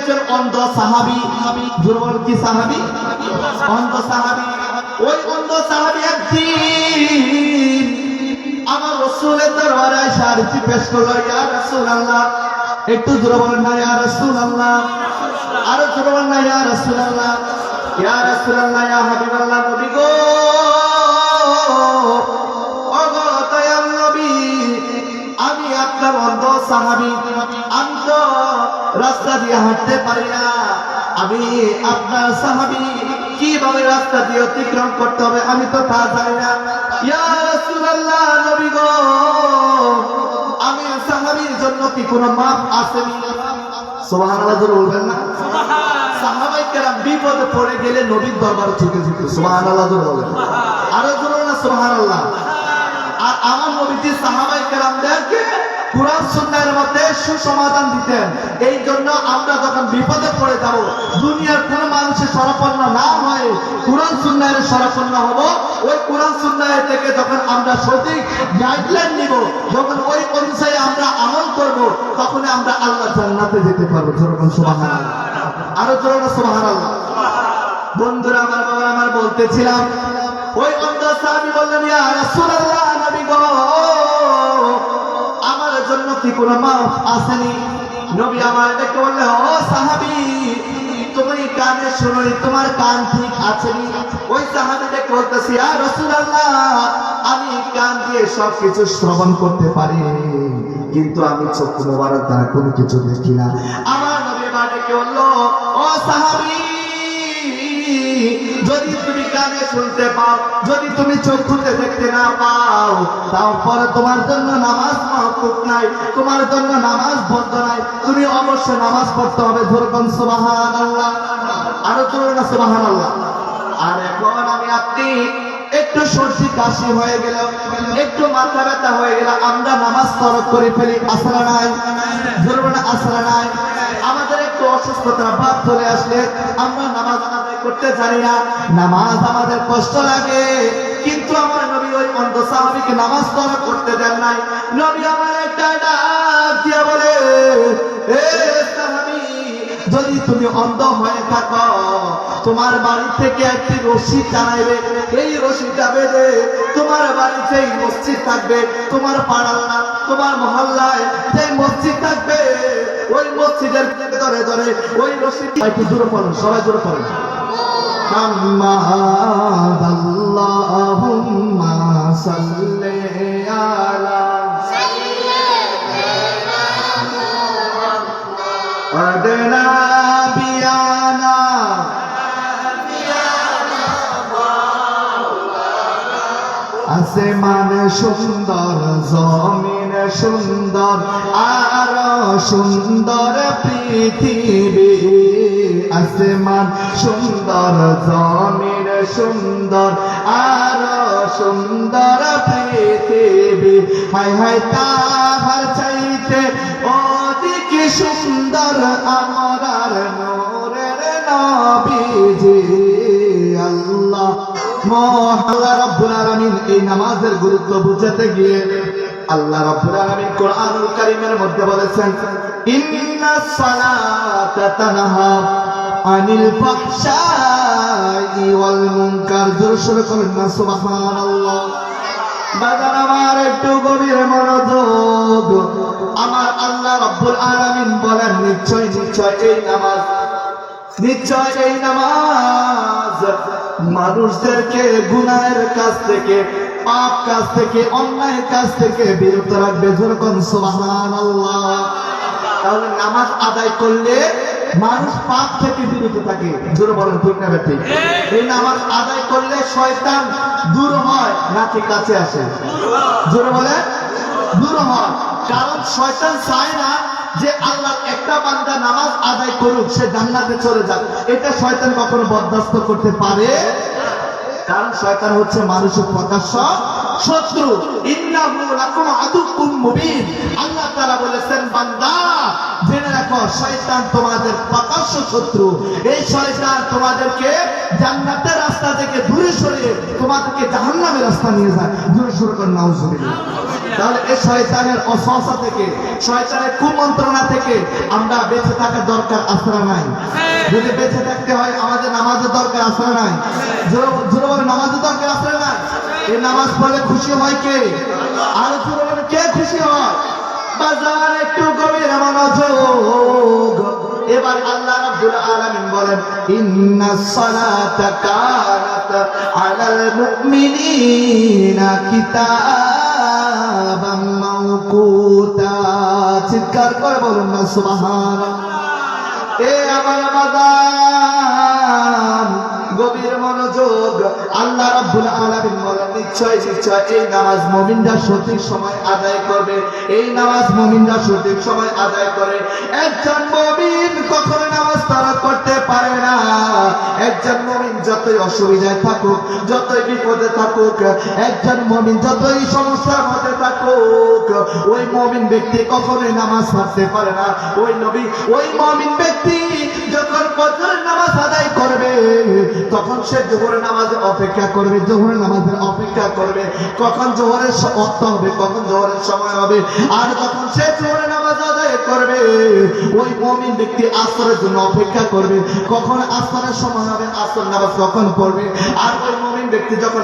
একজন অন্ধ সাহাবি। দুর্বল কি সাহাবি? অন্ধ সাহাবি। ওই অন্ধ সাহাবি একদিন আমার রসুলের দরবারে এসে পেশ করল, ইয়া রসুল আল্লাহ একটু জোরে বলেন না, ইয়া রসুল আল্লাহ আরও জোরে বলেন না, ইয়া রসুল আল্লাহ ইয়া রসুল আল্লাহ ইয়া হাবিব আল্লাহ নবী গো আমি আপনার অন্ধ সাহাবি। আমি তো রাস্তা দিয়ে হাঁটতে পারি না। আমি আপনার সাহাবি, কীভাবে রাস্তা দিয়ে অতিক্রম করতে হবে আমি তো তা জানি না। ইয়া রাসূলুল্লাহ, নবী গো, আমি জন্য কি কোনো না? সাহাবাই কেরাম বিপদে পড়ে গেলে ছুটে না আর আমার নবীজি কোরআন সুন্নাহের মধ্যে সুসমাধান দিতেন। এই জন্য আমরা যখন বিপদে পড়ে যাব, দুনিয়ার কোন মানুষের সরাপন্ন না হয়ে কোরআন সুন্নাহের সরাপন্ন হব। ওই কোরআন সুন্নাহের থেকে যখন আমরা সঠিক গাইডলাইন নিব, যখন ওই অনুযায়ী আমরা আমল করব তখন আমরা আল্লাহ জান্নাতে যেতে পারব। যেরকম সুবহানাল্লাহ। আরও জোরে সুবহানাল্লাহ। বন্ধুরা, আমার বাবা আমার বলতেছিলাম, ওই অন্ধ সাহাবী বললেন, ইয়া রাসূলুল্লাহ আসেনি। নবী আমার বললে, ও সাহাবী কানে তোমার কান ঠিক আছেনি ওই বলতেছি রাসূলুল্লাহ, আমি কান দিয়ে সব কিছু শ্রবণ করতে পারি, কিন্তু আমি চক্ষু মোবারক দ্বারা কোনো কিছু দেখি না। আমার নবী ডেকে বলল, ও সাহাবী যদি তুমি কানে শুনতে পাও, যদি তুমি চক্ষুতে দেখতে না পাও, তারপরে তোমার জন্য নামাজ মহকুব নাই, তোমার জন্য নামাজ বন্ধ নাই, তুমি অবশ্যই নামাজ পড়তে হবে ধরকম সুবাহান আল্লাহ আরও জোরে না সুবাহান আল্লাহ আর এখন আমি আপনি, একটু সর্দি কাশি হয়ে গেল একটু মাথা ব্যথা হয়ে গেল আমরা নামাজ তরক করে ফেলি, আসরা নাই। ধরবো না আসরা নাই। আমাদের একটু অসুস্থতা ভাব চলে আসলে আমরা নামাজ করতে জানি না। নামাজ আমাদের কষ্ট লাগে। কিন্তু আমার নবী ওই অন্ধ সাহাবিকে নামাজ তরক করতে দেন নাই। নবী আমার একটা ডাক দিয়া বলে যদি তুমি অন্ধ হয়ে থাকো, তোমার বাড়ি থেকে একটি রশি টানাইবে এই রশিটা বেঁধে তোমার বাড়িতে এই মসজিদ থাকবে, তোমার পাড়ার না তোমার মহল্লায় যে মসজিদ থাকবে, ওই মসজিদের ধরে ধরে, ওই রশি একটু জোরে সবাই জোরে পড়ুন। محمد اللهم صل على أدنى بيانا আসমান সুন্দর জমিন সুন্দর, আর সুন্দর পৃথিবী। আসমান সুন্দর, জমিন সুন্দর, আর সুন্দর পৃথিবী। হাই হাই তাহার চাইতে অধিক সুন্দর আমরার নোরের নবীজি। আল্লাহ মহাল্লা রব্বুল আলামিন এই নামাজের গুরুত্ব বুঝাতে গিয়ে আল্লাহ রব্বুল আলামিন কোরআনুল কারীমের মধ্যে বলেছেন ইন্নাস সালাতা তানহা আনিল ফাহশাই ওয়াল মুনকার। জোরে করেন না, সুবহানাল্লাহ। বাজার আমার একটু গভীর মনোযোগ। আমার আল্লাহ রব্বুল আলামিন বলেন, নিশ্চয় নিশ্চয় এই নামাজ, নিশ্চয় এই নামাজ মানুষদেরকে গুনাহের কাছ থেকে পাপ কাজ থেকে অন্যায় কাজ থেকে বিরত রাখবে যেরকম সুবাহান তাহলে নামাজ আদায় করলে মানুষ পাপ থেকে বিরত থাকে। জোরে বলেন, ঠিক না ব্যক্তি এই নামাজ আদায় করলে শয়তান দূর হয়, নাকি কাছে আসে? জোরে বলে দূর হয়। কারণ শয়তান চায় না যে আল্লাহ একটা বান্দা নামাজ আদায় করুক, সে জান্নাতে চলে যাক। এটা শয়তান কখনো বরদাস্ত করতে পারে কারণ শয়তান হচ্ছে মানুষের প্রকাশ্য শত্রু। ইন্নাহু লাকুম আদুকুম মুবিন। আল্লাহ তাআলা বলেছেন বান্দা জেনে রাখো, শয়তান তোমাদের প্রকাশ্য শত্রু। এই শয়তান তোমাদেরকে জান্নাতের রাস্তা থেকে দূরে সরিয়ে তোমাদেরকে জাহান্নামের রাস্তা নিয়ে যায়। দূরে সরে করে নাউজুবিল্লাহ। তাহলে এই শয়তানের অসহসা থেকে, শয়তানের কুমন্ত্রণা থেকে আমরা বেঁচে থাকার দরকার আশ্রা নাই? যদি বেঁচে থাকতে হয়, আমাদের নামাজের দরকার আশ্রা নাই? জোরে- জোরে নামাজের দরকার আশ্রা নাই? এই নামাজ পড়লে খুশি হয় কে? আরও জোরে বলে কে খুশি হয়? বাজার একটু এবার আল্লাহ রাব্বুল আলামিন বলেন, ইন্না সালাতা কানাত আলাল মুমিনিনা কিতাবাম মাওকুতা। চিৎকার করে বলুন না, সুবহানাল্লাহ। এ আমার বাদাম গভীর মনোযোগ। আল্লাহ রাব্বুল আলামিন বলেন, নিশ্চয় নিশ্চয়, এই নামাজ মুমিনরা সঠিক সময় আদায় করবে। এই নামাজ মুমিনরা সঠিক সময় আদায় করে। একজন মুমিন কখনো নামাজ যতই অসুবিধায় থাকুক, যতই বিপদে থাকুক, একজন মুমিন যতই সমস্যার মধ্যে থাকুক, ওই মুমিন ব্যক্তি কখনোই নামাজ পড়তে পারে না। ওই নবী, ওই মুমিন ব্যক্তি যখন ফজরের নামাজ আদায় করবে, তখন সে জোহরের নামাজের অপেক্ষা করবে, জোহরের নামাজের অপেক্ষা করবে। কখন জোহরের অর্থ হবে, কখন জোহরের সময় হবে, আর যখন সে জোহরের নামাজ আদায় করবে, ওই মমিন ব্যক্তি আসরের জন্য অপেক্ষা করবে। কখন আসরের সময় হবে? আসর নামাজ কখন পড়বে? আর ওই মমিন ব্যক্তি যখন